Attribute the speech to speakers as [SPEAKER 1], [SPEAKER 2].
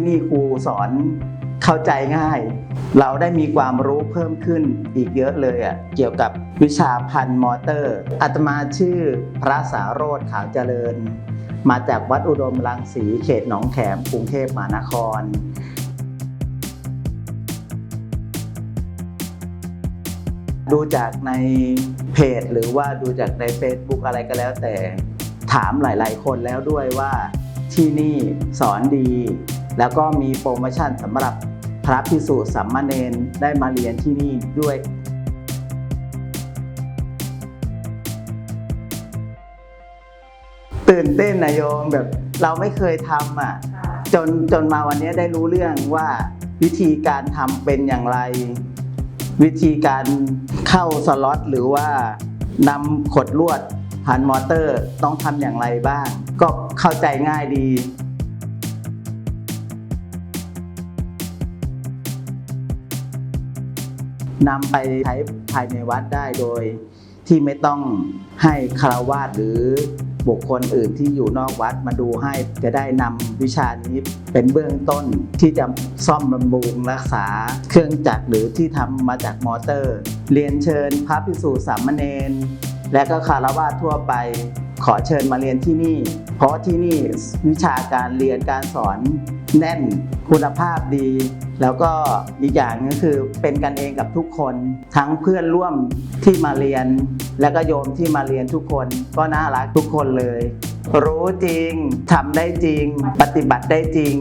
[SPEAKER 1] ที่นี่ครูสอนเข้าใจง่าย เราได้มีความรู้เพิ่มขึ้นอีกเยอะเลยอะเกี่ยวกับวิชาพันมอเตอร์อาตมาชื่อพระสาโรธขาวเจริญ มาจากวัดอุดมรังสีเขตหนองแขมกรุงเทพมหานครดูจากในเพจหรือว่าดูจากใน Facebook อะไรก็แล้วแต่ถามหลาย ๆ คนแล้วด้วยว่าที่นี่สอนดี แล้วก็มีโปรโมชั่นสำหรับพระพิสุสัมมาเนนได้มาเรียนที่นี่ด้วยตื่นเต้นนะโยมแบบเราไม่เคยทำอะจนจนมาวันนี้ได้รู้เรื่องว่าวิธีการทำเป็นอย่างไร วิธีการเข้าสล็อตหรือว่านำขดลวดผ่านมอเตอร์ต้องทำอย่างไรบ้าง ก็เข้าใจง่ายดี นำไปใช้ภายในวัดได้โดย ที่ไม่ต้องให้คารวาสหรือบุคคลอื่นที่อยู่นอกวัดมาดูให้จะได้นำวิชานี้เป็นเบื้องต้นที่จะซ่อมบำรุงรักษาเครื่องจักรหรือที่ทำมาจากมอเตอร์ เรียนเชิญพระภิกษุสามเณรและก็คารวาสทั่วไป ขอเชิญมาเรียนที่นี่ เพราะที่นี่วิชาการเรียนการสอนแน่นคุณภาพดี แล้วก็อีกอย่างก็คือเป็นกันเองกับทุกคน ทั้งเพื่อนร่วมที่มาเรียน และก็โยมที่มาเรียนทุกคนก็น่ารักทุกคนเลย รู้จริงทำได้จริง ปฏิบัติได้จริง